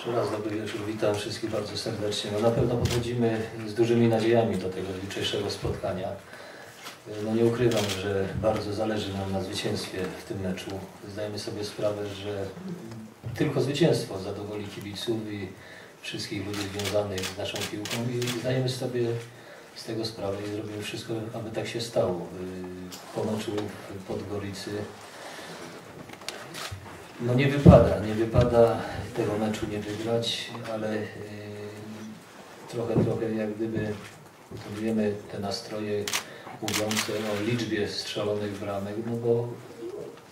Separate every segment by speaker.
Speaker 1: Jeszcze raz dobry wieczór, witam wszystkich bardzo serdecznie. No na pewno podchodzimy z dużymi nadziejami do tego jutrzejszego spotkania. No nie ukrywam, że bardzo zależy nam na zwycięstwie w tym meczu. Zdajemy sobie sprawę, że tylko zwycięstwo zadowoli kibiców i wszystkich ludzi związanych z naszą piłką i zdajemy sobie z tego sprawę i zrobimy wszystko, aby tak się stało. Y, Po meczu w Podgoricy no nie wypada, nie wypada tego meczu nie wygrać, ale yy, trochę, trochę jak gdyby wiemy te nastroje mówiące o liczbie strzelonych bramek, no bo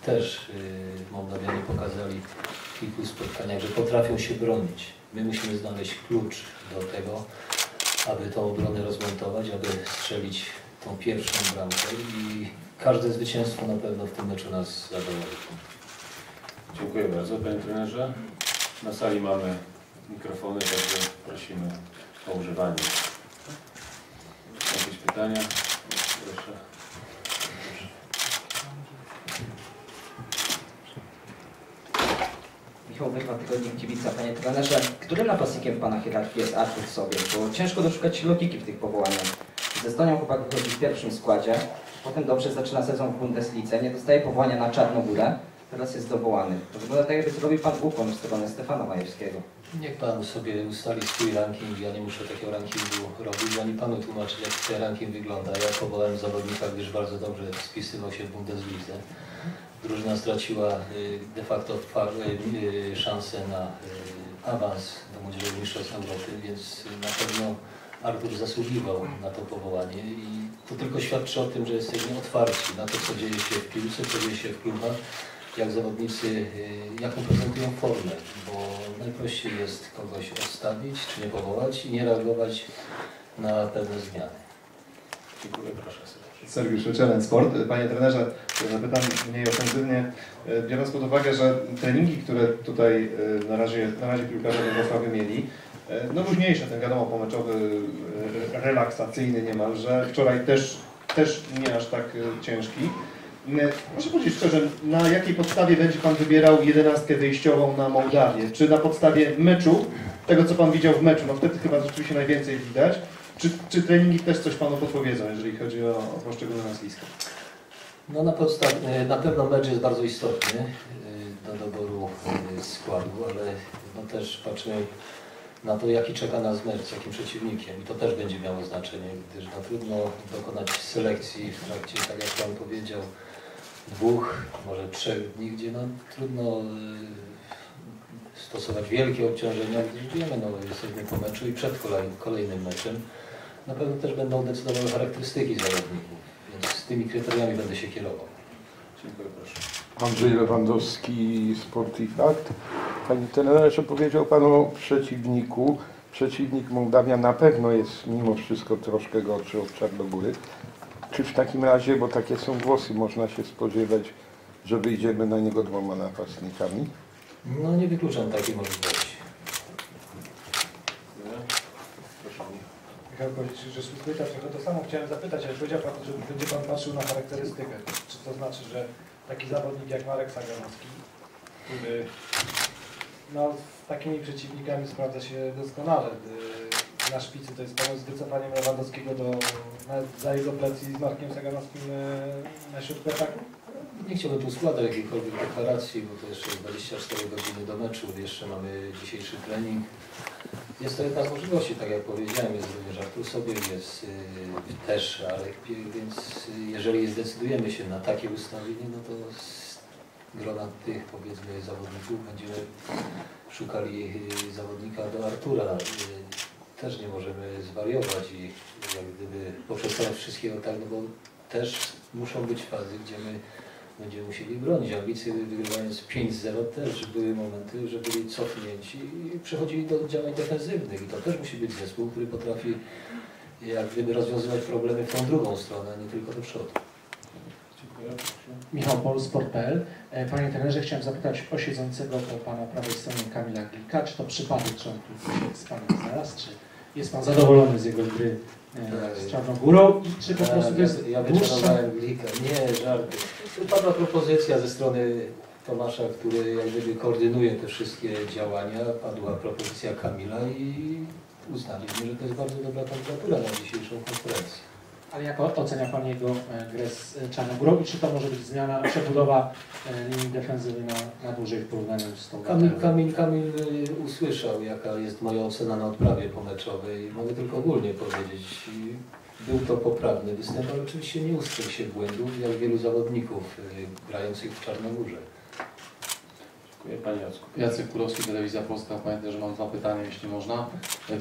Speaker 1: też yy, Mołdawianie pokazali w kilku spotkaniach, że potrafią się bronić. My musimy znaleźć klucz do tego, aby tą obronę rozmontować, aby strzelić tą pierwszą bramkę i każde zwycięstwo na pewno w tym meczu nas zadowoli.
Speaker 2: Dziękuję bardzo Panie Trenerze. Na sali mamy mikrofony, także prosimy o używanie. Jakieś pytania? Proszę.
Speaker 3: Michał Wyrwa, Tygodnik Kibica. Panie trenerze, którym napastnikiem Pana hierarchii jest Artur Sobie? Bo ciężko doszukać logiki w tych powołaniach. Z Estonią chłopak wychodzi w pierwszym składzie, potem dobrze zaczyna sezon w Bundeslidze, nie dostaje powołania na Czarnogórę, teraz jest dowołany. To wygląda tak, jakby zrobił Pan ukłon w stronę Stefana Majewskiego.
Speaker 1: Niech Pan sobie ustali swój ranking. Ja nie muszę takiego rankingu robić, ani Panu tłumaczyć, jak ten ranking wygląda. Ja powołałem zawodnika, gdyż bardzo dobrze spisywał się w Bundeslidze. Drużyna straciła y, de facto y, y, szansę na awans do Młodzieżowych Mistrzostw Europy, więc na pewno Artur zasługiwał na to powołanie i to tylko świadczy o tym, że jesteśmy otwarci na to, co dzieje się w piłce, co dzieje się w klubach, jak zawodnicy, y, jaką prezentują formę, bo najprościej jest kogoś odstawić, czy nie powołać i nie reagować na pewne zmiany.
Speaker 2: Dziękuję, proszę.
Speaker 4: Sergiusz Czelen Sport. Panie trenerze, zapytam mniej ofensywnie. E, Biorąc pod uwagę, że treningi, które tutaj e, na razie, na razie piłkarze Wrocławiu mieli, no luźniejsze, ten wiadomo pomeczowy, relaksacyjny niemalże. Wczoraj też, też nie aż tak ciężki. E, Proszę powiedzieć szczerze, na jakiej podstawie będzie Pan wybierał jedenastkę wyjściową na Mołdawię? Czy na podstawie meczu, tego co Pan widział w meczu, no wtedy chyba rzeczywiście najwięcej widać, czy, czy treningi też coś Panu podpowiedzą, jeżeli chodzi o, o poszczególne nazwiska?
Speaker 1: No na, podstaw- na pewno mecz jest bardzo istotny y, do doboru y, składu, ale no też patrzymy na to, jaki czeka nas mecz, z jakim przeciwnikiem i to też będzie miało znaczenie, gdyż no, trudno dokonać selekcji w trakcie, tak jak Pan powiedział, dwóch, może trzech dni, gdzie no, trudno y, stosować wielkie obciążenia, gdyż wiemy, no, jesteśmy po meczu i przed kolej, kolejnym meczem. Na pewno też będą decydowały charakterystyki zawodników, więc z tymi kryteriami będę się kierował.
Speaker 2: Dziękuję, proszę.
Speaker 5: Andrzej Lewandowski, Sport i Fakt. Panie trenerze, powiedział Pan o przeciwniku. Przeciwnik Mołdawia na pewno jest mimo wszystko troszkę gorszy od Czarnogóry. Czy w takim razie, bo takie są głosy, można się spodziewać, że wyjdziemy na niego dwoma napastnikami?
Speaker 1: No nie wykluczam takiej możliwości.
Speaker 2: Michał.
Speaker 6: Michał Kozic, że pyta trochę to samo chciałem zapytać, ale powiedział Pan, że będzie Pan patrzył na charakterystykę. Czy to znaczy, że taki zawodnik jak Marek Saganowski, który no, z takimi przeciwnikami sprawdza się doskonale. y, Na szpicy to jest pomysł z wycofaniem Lewandowskiego do, za jego plecy z Markiem Saganowskim y, na środku ataku?
Speaker 1: Nie chciałbym tu składać jakiejkolwiek deklaracji, bo to jeszcze jest 24 godziny do meczu, jeszcze mamy dzisiejszy trening. Jest to jedna z możliwości, tak jak powiedziałem, jest również Artur sobie, jest y, też Piech, więc jeżeli zdecydujemy się na takie ustawienie, no to z grona tych powiedzmy zawodników będziemy szukali y, zawodnika do Artura. Y, też nie możemy zwariować i jak gdyby poprzestawać wszystkiego tak, no bo też muszą być fazy, gdzie my będziemy musieli bronić. Anglicy wygrywając 5-0 też były momenty, że byli cofnięci i przechodzili do działań defensywnych. I to też musi być zespół, który potrafi jak gdyby rozwiązywać problemy w tą drugą stronę, a nie tylko do przodu.
Speaker 2: Dziękuję.
Speaker 7: Michał Pol, Sport.pl. E, Panie trenerze, chciałem zapytać o siedzącego po Pana prawej stronie Kamila Glika. Czy to przypadek, że on tu się z Panem znalazł? Czy jest Pan zadowolony z jego gry e, z Czarnogórą? I czy po prostu to jest
Speaker 1: Tak, ja,
Speaker 7: dłuższa...
Speaker 1: Glika. Nie, żarty. Padła propozycja ze strony Tomasza, który jak gdyby koordynuje te wszystkie działania, padła propozycja Kamila i uznaliśmy, że to jest bardzo dobra kandydatura na dzisiejszą konferencję.
Speaker 7: Ale jak ocenia Pan jego e, grę z e, Czarnogórą i czy to może być zmiana, przebudowa e, linii defensywy na, na dłużej w porównaniu z tą
Speaker 1: Kamil? Kamil, Kamil usłyszał, jaka jest moja ocena na odprawie pomeczowej. Mogę tylko ogólnie powiedzieć. Był to poprawny występ, ale oczywiście nie ustrzegł się błędów, jak wielu zawodników grających w Czarnogórze.
Speaker 2: Dziękuję. Panie Jacku.
Speaker 8: Jacek Kurowski, Telewizja Polska. Pamiętaj, że mam dwa pytania, jeśli można.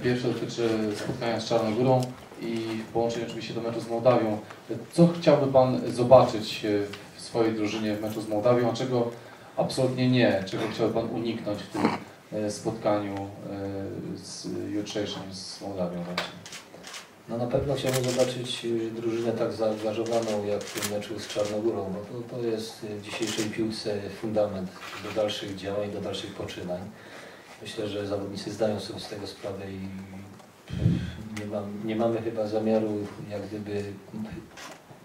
Speaker 8: Pierwsze dotyczy spotkania z Czarnogórą i w połączeniu oczywiście do meczu z Mołdawią. Co chciałby Pan zobaczyć e, w swojej drużynie w meczu z Mołdawią, a czego absolutnie nie? Czego chciałby Pan uniknąć w tym e, spotkaniu e, z jutrzejszym z Mołdawią właśnie?
Speaker 1: No na pewno chciałbym zobaczyć y, drużynę tak zaangażowaną jak w tym meczu z Czarnogórą, bo to, to jest y, w dzisiejszej piłce fundament do dalszych działań, do dalszych poczynań. Myślę, że zawodnicy zdają sobie z tego sprawę i nie, mam, nie mamy chyba zamiaru jak gdyby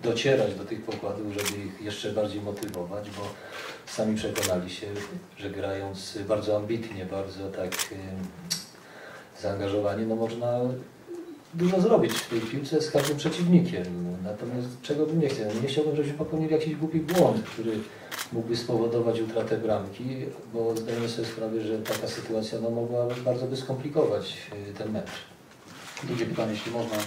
Speaker 1: docierać do tych pokładów, żeby ich jeszcze bardziej motywować, bo sami przekonali się, że grając bardzo ambitnie, bardzo tak y, zaangażowanie, no można dużo zrobić w tej piłce z każdym przeciwnikiem. Natomiast czego bym nie chciał? Nie chciałbym, żebyśmy popełnili jakiś głupi błąd, który mógłby spowodować utratę bramki, bo zdajemy sobie sprawę, że taka sytuacja no, mogła bardzo by skomplikować y, ten mecz.
Speaker 8: Drugie pytanie, jeśli można,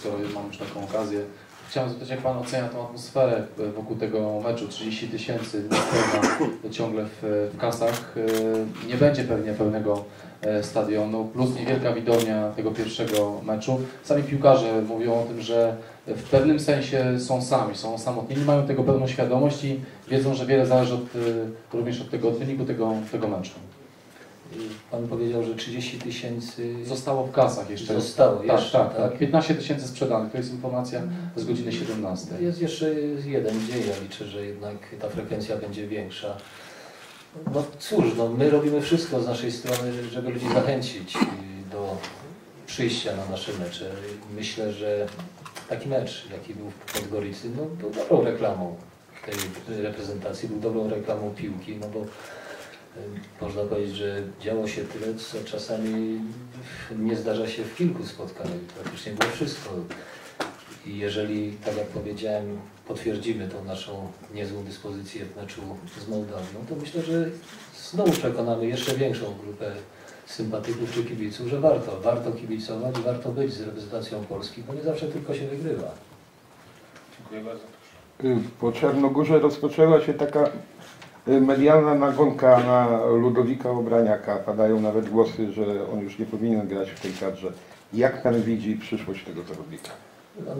Speaker 8: skoro mam już taką okazję. Chciałem zapytać, jak Pan ocenia tą atmosferę wokół tego meczu? 30 tysięcy ciągle w, w kasach. E, Nie będzie pewnie pełnego e, stadionu, plus niewielka widownia tego pierwszego meczu. Sami piłkarze mówią o tym, że w pewnym sensie są sami, są osamotnieni, mają tego pełną świadomość i wiedzą, że wiele zależy od, e, również od tego wyniku tego, tego meczu.
Speaker 1: Pan powiedział, że 30 tysięcy
Speaker 8: Zostało w kasach jeszcze.
Speaker 1: zostało
Speaker 8: Tak,
Speaker 1: jeszcze,
Speaker 8: tak, tak. 15 tysięcy sprzedanych, to jest informacja z godziny 17.
Speaker 1: Jest jeszcze jeden dzień, ja liczę, że jednak ta frekwencja będzie większa. No cóż, no, my robimy wszystko z naszej strony, żeby ludzi zachęcić do przyjścia na nasze mecze. Myślę, że taki mecz, jaki był w Podgoricy, no, był dobrą reklamą tej reprezentacji, był dobrą reklamą piłki, no bo można powiedzieć, że działo się tyle, co czasami nie zdarza się w kilku spotkaniach. Praktycznie było wszystko. I jeżeli, tak jak powiedziałem, potwierdzimy tą naszą niezłą dyspozycję w meczu z Mołdawią, to myślę, że znowu przekonamy jeszcze większą grupę sympatyków czy kibiców, że warto, warto kibicować, warto być z reprezentacją Polski, bo nie zawsze tylko się wygrywa.
Speaker 2: Dziękuję bardzo.
Speaker 5: Y, Po Czarnogórze rozpoczęła się taka medialna nagonka na Ludowika Obraniaka. Padają nawet głosy, że on już nie powinien grać w tej kadrze. Jak Pan widzi przyszłość tego zawodnika?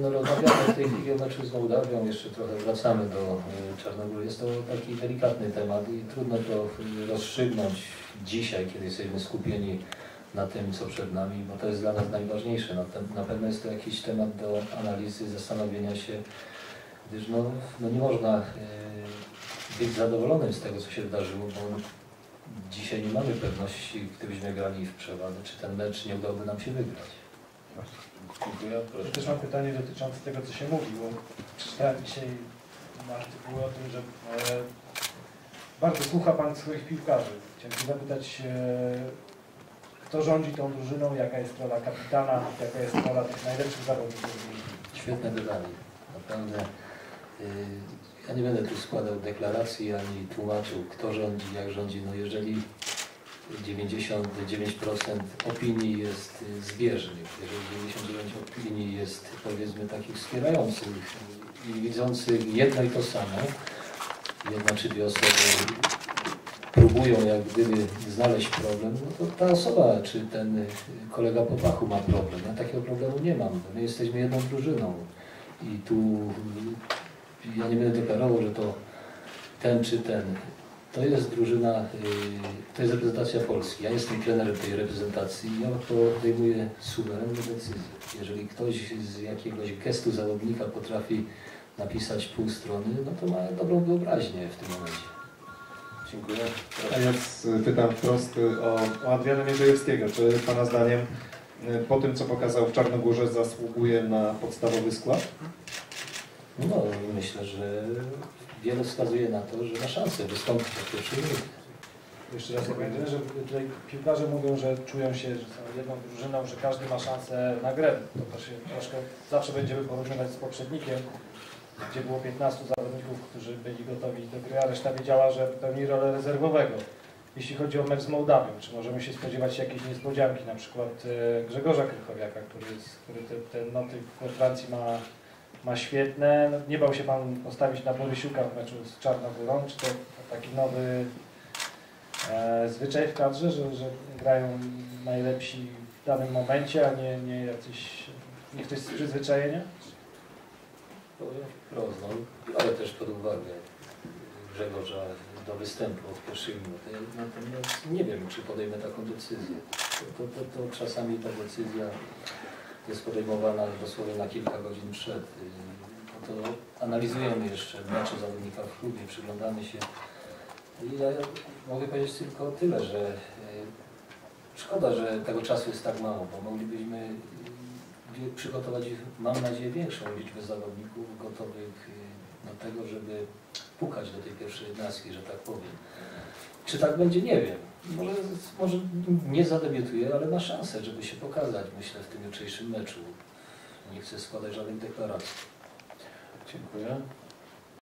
Speaker 1: No, rozmawiamy w tej chwili z Mołdawią, jeszcze trochę wracamy do y, Czarnogóry. Jest to taki delikatny temat i trudno to y, rozstrzygnąć dzisiaj, kiedy jesteśmy skupieni na tym, co przed nami, bo to jest dla nas najważniejsze. Na, na pewno jest to jakiś temat do analizy, zastanowienia się, gdyż no, no nie można y, być zadowolonym z tego, co się wydarzyło, bo dzisiaj nie mamy pewności, gdybyśmy grali w przewadę, czy ten mecz nie udałby nam się wygrać.
Speaker 2: Dziękuję.
Speaker 6: Ja
Speaker 2: Proszę.
Speaker 6: też mam pytanie dotyczące tego, co się mówi, bo przeczytałem dzisiaj artykuły o tym, że e, bardzo słucha Pan swoich piłkarzy. Chciałem się zapytać, e, kto rządzi tą drużyną, jaka jest rola kapitana, jaka jest rola tych najlepszych zawodników drużyny.
Speaker 1: Świetne pytanie. Naprawdę. Y, Ja nie będę tu składał deklaracji ani tłumaczył, kto rządzi, jak rządzi. No jeżeli 99% opinii jest y, zbieżnych, jeżeli 99% opinii jest powiedzmy takich wspierających i widzących jedno i to samo, jedna czy dwie osoby próbują jak gdyby znaleźć problem, no to ta osoba czy ten kolega po fachu ma problem. Ja takiego problemu nie mam. My jesteśmy jedną drużyną i tu ja nie będę deklarował, że to ten czy ten. To jest drużyna, y, to jest reprezentacja Polski. Ja jestem trenerem tej reprezentacji i ja podejmuję suwerenne decyzje. Jeżeli ktoś z jakiegoś gestu zawodnika potrafi napisać pół strony, no to ma dobrą wyobraźnię w tym momencie.
Speaker 2: Dziękuję.
Speaker 4: A ja pytam wprost y, o, o Adriana Mierzejewskiego. Czy Pana zdaniem y, po tym, co pokazał w Czarnogórze, zasługuje na podstawowy skład?
Speaker 1: No myślę, że wiele wskazuje na to, że ma szansę wystąpić w pierwszej lidze.
Speaker 6: Jeszcze raz powiem, że tutaj piłkarze mówią, że czują się, że są jedną drużyną, że każdy ma szansę na grę. To też troszkę zawsze będziemy porównywać z poprzednikiem, gdzie było 15 zawodników, którzy byli gotowi do gry, a reszta wiedziała, że pełni rolę rezerwowego. Jeśli chodzi o mecz z Mołdawią, czy możemy się spodziewać jakiejś niespodzianki, na przykład e, Grzegorza Krychowiaka, który, jest, który te, te noty we Francji ma, ma świetne. No, Nie bał się Pan postawić na Borysiuka w meczu z Czarnogórą, czy to taki nowy e, zwyczaj w kadrze, że, że grają najlepsi w danym momencie, a nie, nie jacyś, nie ktoś z przyzwyczajenia?
Speaker 1: Wprost, no, ale też pod uwagę Grzegorza do występu od pierwszej minuty. Natomiast nie wiem, czy podejmę taką decyzję. To, to, to, to czasami ta decyzja jest podejmowana dosłownie na kilka godzin przed. Y, to analizujemy jeszcze mecze zawodnika w klubie, przyglądamy się. I ja mogę powiedzieć tylko tyle, że y, szkoda, że tego czasu jest tak mało, bo moglibyśmy przygotować, mam nadzieję, większą liczbę zawodników gotowych y, do tego, żeby pukać do tej pierwszej jedenastki, że tak powiem. Czy tak będzie, nie wiem. Może, może nie zadebiutuje, ale ma szansę, żeby się pokazać, myślę, w tym jutrzejszym meczu. Nie chcę składać żadnych deklaracji.
Speaker 2: Dziękuję.